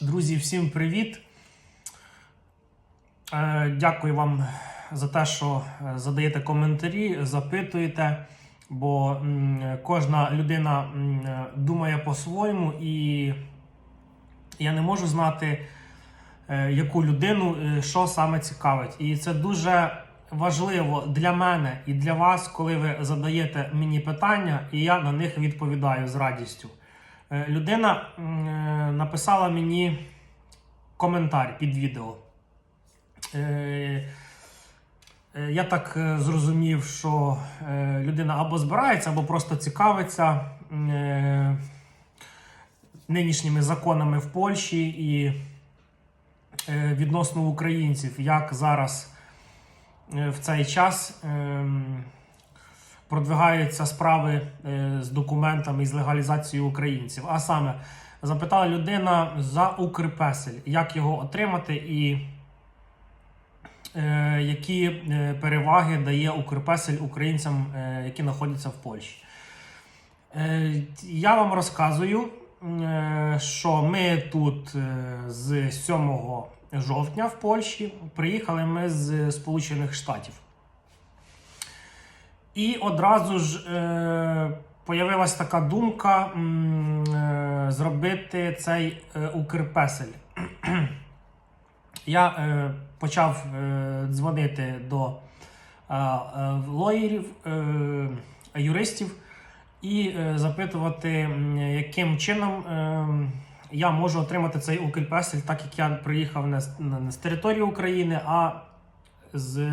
Друзі, всім привіт! Е, Дякую вам за те, що е, задаєте коментарі, запитуєте, бо кожна людина е, думає по-своєму, і я не можу знати, яку людину що саме цікавить. І це дуже важливо для мене і для вас, коли ви задаєте мені питання, і я на них відповідаю з радістю. Е, Людина е, написала мені коментар під відео. Е, Я так зрозумів, що людина або збирається, або просто цікавиться нинішніми законами в Польщі і відносно українців, як зараз в цей час ем, продвигаються справи е, з документами і з легалізацією українців. А саме запитала людина за Укрпесель, як його отримати і е, які е, переваги дає Укрпесель українцям, які знаходяться в Польщі. Я вам розказую, що ми тут з 7 жовтня в Польщі приїхали ми з Сполучених Штатів. І одразу ж е, появилась така думка е, зробити цей е, Укрпесель. Я е, почав е, дзвонити до е, е, лоєрів, е, юристів і е, запитувати, яким чином е, я можу отримати цей Укрпесель, так як я приїхав не з, не з території України, а з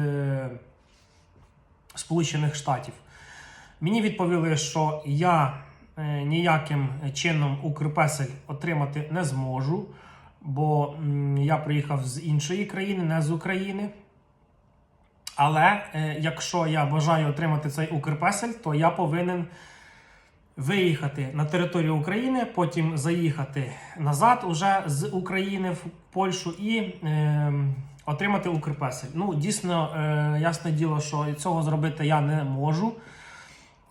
Сполучених Штатів. Мені відповіли, що я е, ніяким чином Укрпесель отримати не зможу, бо я приїхав з іншої країни, не з України. Але е, якщо я бажаю отримати цей Укрпесель, то я повинен виїхати на територію України, потім заїхати назад уже з України в Польщу і е, отримати Укрпесель. Ну, дійсно, е, ясне діло, що цього зробити я не можу.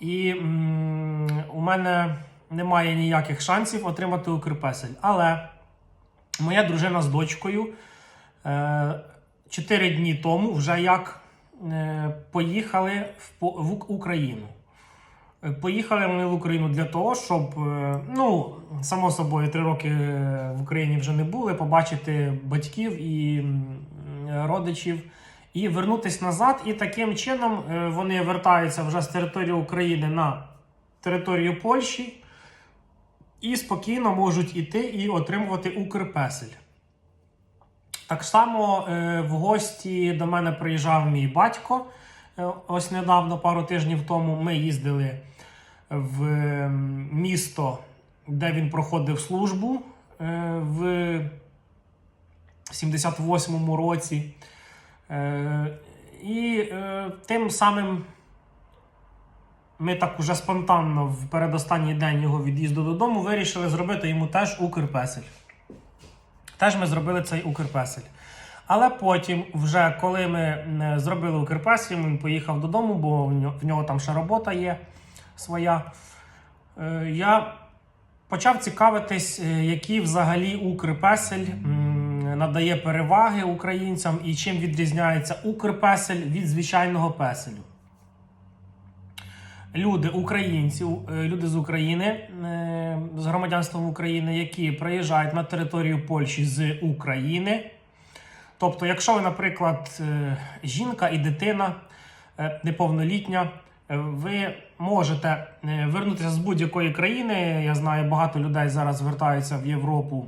І м, у мене немає ніяких шансів отримати Укрпесель. Але моя дружина з дочкою е, 4 дні тому вже як е, поїхали в, в Україну. Е, Поїхали вони в Україну для того, щоб, е, ну, само собою, три роки е, в Україні вже не були, побачити батьків і родичів і вернутися назад. І таким чином е, вони вертаються вже з території України на територію Польщі і спокійно можуть іти і отримувати Укрпесель. Так само е, в гості до мене приїжджав мій батько. Е, ось недавно, пару тижнів тому, ми їздили в е, місто, де він проходив службу е, в 78-му році. Е, і е, тим самим ми так уже спонтанно в передостанній день його від'їзду додому вирішили зробити йому теж Укрпесель. Теж ми зробили цей Укрпесель. Але потім, вже коли ми е, зробили Укрпесель, він поїхав додому, бо в нього, там ще робота є своя. Я почав цікавитись, які взагалі Укрпесель надає переваги українцям і чим відрізняється Укрпесель від звичайного песелю. Люди, українці, е, люди з України е, з громадянством України, які приїжджають на територію Польщі з України. Тобто, якщо ви, наприклад, е, жінка і дитина неповнолітня, ви можете вернутися з будь-якої країни. Я знаю, багато людей зараз звертаються в Європу,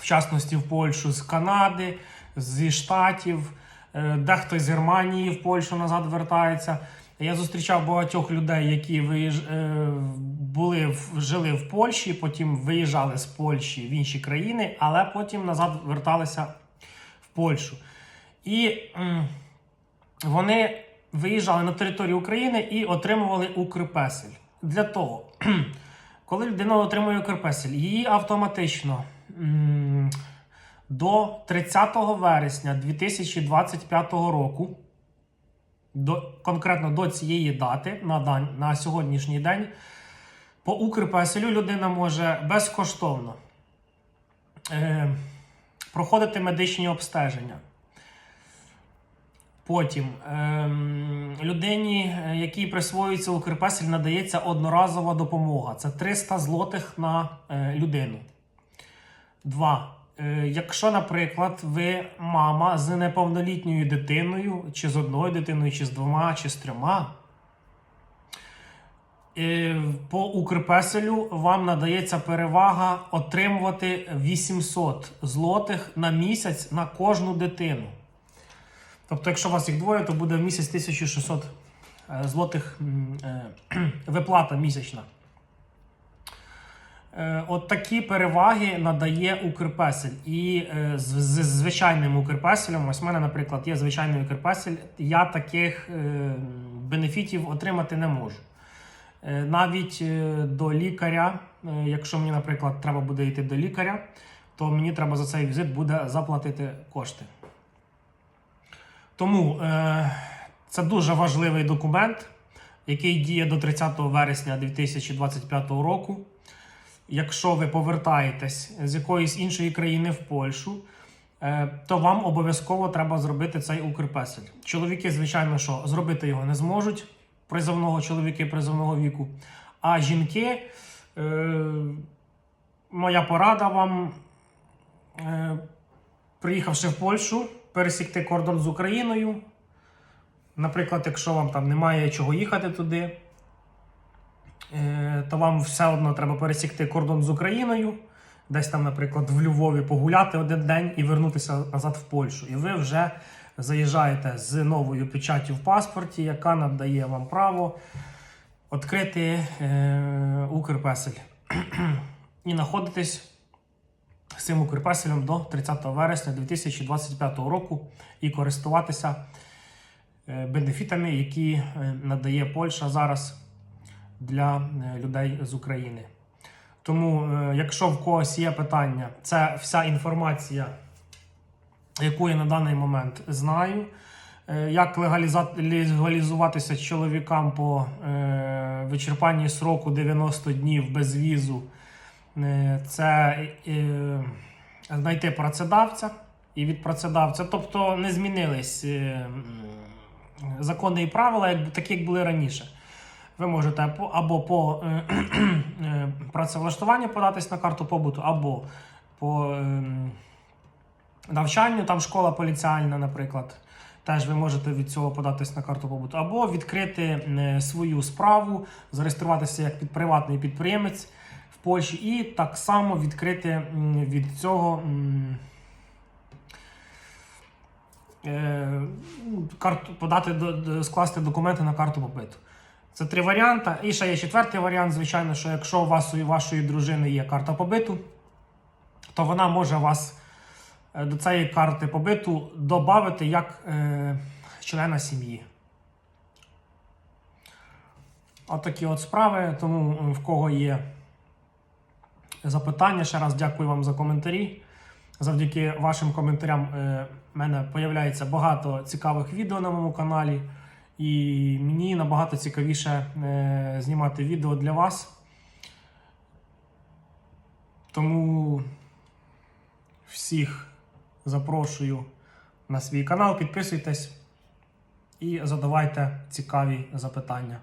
в частності в Польщу з Канади, зі Штатів, е, дехто з Германії в Польщу назад вертається. Я зустрічав багатьох людей, які виїж... е, були жили в Польщі, потім виїжджали з Польщі в інші країни, але потім назад верталися в Польщу. І вони виїжджали на територію України і отримували Укрпесель. Для того, коли людина отримує Укрпесель, її автоматично до 30 вересня 2025 року до, конкретно до цієї дати, на, дан, на сьогоднішній день, по Укрпеселю людина може безкоштовно е, проходити медичні обстеження. Потім ем, людині, е, якій присвоюється Укрпесель, надається одноразова допомога. Це 300 злотих на е, людину. Два. Е, якщо, наприклад, ви мама з неповнолітньою дитиною, чи з одною дитиною, чи з двома, чи з трьома, е, по Укрпеселю вам надається перевага отримувати 800 злотих на місяць на кожну дитину. Тобто, якщо у вас їх двоє, то буде в місяць 1600 е, злотих виплата місячна. Е, От такі переваги надає Укрпесель. І е, з, звичайним Укрпеселем, ось в мене, наприклад, є звичайний Укрпесель, я таких е, бенефітів отримати не можу. Навіть до лікаря, якщо мені, наприклад, треба буде йти до лікаря, то мені треба за цей візит буде заплатити кошти. Тому це дуже важливий документ, який діє до 30 вересня 2025 року. Якщо ви повертаєтесь з якоїсь іншої країни в Польщу, е, то вам обов'язково треба зробити цей Укрпесель. Чоловіки, звичайно, що зробити його не зможуть, призовного чоловіки призовного віку. А жінки, е, моя порада вам, е, приїхавши в Польщу, пересікти кордон з Україною. Наприклад, якщо вам там немає чого їхати туди, то вам все одно треба пересікти кордон з Україною, десь там, наприклад, в Львові погуляти один день і вернутися назад в Польщу. І ви вже заїжджаєте з новою печаттю в паспорті, яка надає вам право відкрити е, Укрпесель. і знаходитесь з цим Укрпеселем до 30 вересня 2025 року і користуватися е, бенефітами, які е, надає Польща зараз для е, людей з України. Тому, е, якщо в когось є питання, це вся інформація, яку я на даний момент знаю. Е, Як легалізуватися чоловікам по вичерпанні сроку 90 днів без візу, це знайти працедавця і від працедавця. Тобто не змінились закони і правила, такі, як були раніше. Ви можете або по е, е, працевлаштуванню податись на карту побуту, або по е, навчанню, там школа поліціальна, наприклад. Теж ви можете від цього податись на карту побуту, або відкрити е, свою справу, зареєструватися як під приватний підприємець в Польщі, і так само відкрити від цього подати скласти документи на карту побиту. Це три варіанти. І ще є четвертий варіант, звичайно, що якщо у вас у вашої дружини є карта побиту, то вона може вас е, до цієї карти побиту додати як е, члена сім'ї. От от справи. Тому в кого є запитання, ще раз дякую вам за коментарі. Завдяки вашим коментарям е, в мене появляється багато цікавих відео на моєму каналі. І мені набагато цікавіше е, знімати відео для вас. Тому всіх запрошую на свій канал, підписуйтесь і задавайте цікаві запитання.